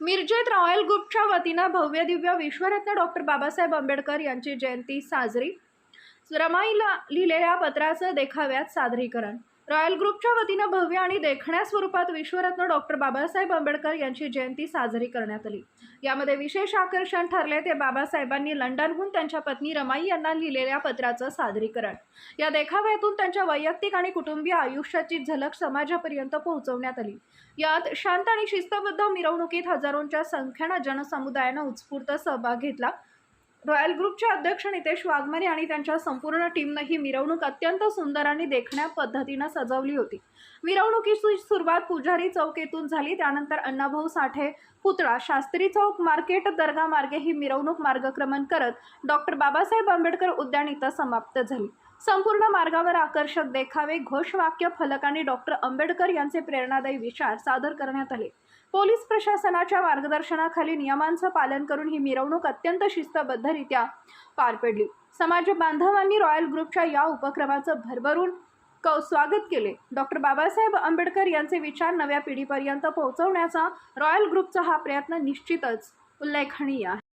मिरजेत royal ग्रुपच्या वतीनं भव्य दिव्य विश्वरत्न डॉक्टर बाबासाहेब आंबेडकर यांची जयंती साजरी. रमाईला लिहिलेल्या पत्राचं देखाव्यात सादरीकरण. रॉयल ग्रुपच्या वतीनं भव्य आणि देखण्या स्वरूपात विश्वरत्न डॉक्टर बाबासाहेब आंबेडकर यांची जयंती साजरी करण्यात आली. यामध्ये विशेष आकर्षण ठरले ते बाबासाहेबांनी लंडनहून त्यांच्या पत्नी रमाई यांना लिहिलेल्या पत्राचं सादरीकरण. या देखाव्यातून त्यांच्या वैयक्तिक आणि कुटुंबीय आयुष्याची झलक समाजापर्यंत पोहोचवण्यात आली. यात शांत आणि शिस्तबद्ध मिरवणुकीत हजारोंच्या संख्येनं जनसमुदायानं उत्स्फूर्त सहभाग घेतला. रॉयल ग्रुपचे अध्यक्ष नितेश वाघमारे आणि त्यांच्या संपूर्ण टीमनं ही मिरवणूक अत्यंत सुंदर आणि देखण्या पद्धतीनं सजवली होती. मिरवणुकीची सुरुवात पुजारी चौक येथून झाली. त्यानंतर अण्णाभाऊ साठे पुतळा शास्त्री चौक मार्केट दर्गा मार्गे ही मिरवणूक मार्गक्रमण करत डॉक्टर बाबासाहेब आंबेडकर उद्यान इथं समाप्त झाली. संपूर्ण मार्गावर आकर्षक देखावे घोषवाक्य फलक आणि डॉक्टर आंबेडकर यांचे प्रेरणादायी विचार सादर करण्यात आले. पोलीस प्रशासनाच्या मार्गदर्शनाखाली नियमांचं पालन करून ही मिरवणूक अत्यंत शिस्तबद्धरित्या पार पडली. समाज बांधवांनी रॉयल ग्रुपच्या या उपक्रमाचं भरभरून कौ स्वागत केले. डॉक्टर बाबासाहेब आंबेडकर यांचे विचार नव्या पिढीपर्यंत पोहोचवण्याचा रॉयल ग्रुपचा हा प्रयत्न निश्चितच उल्लेखनीय आहे.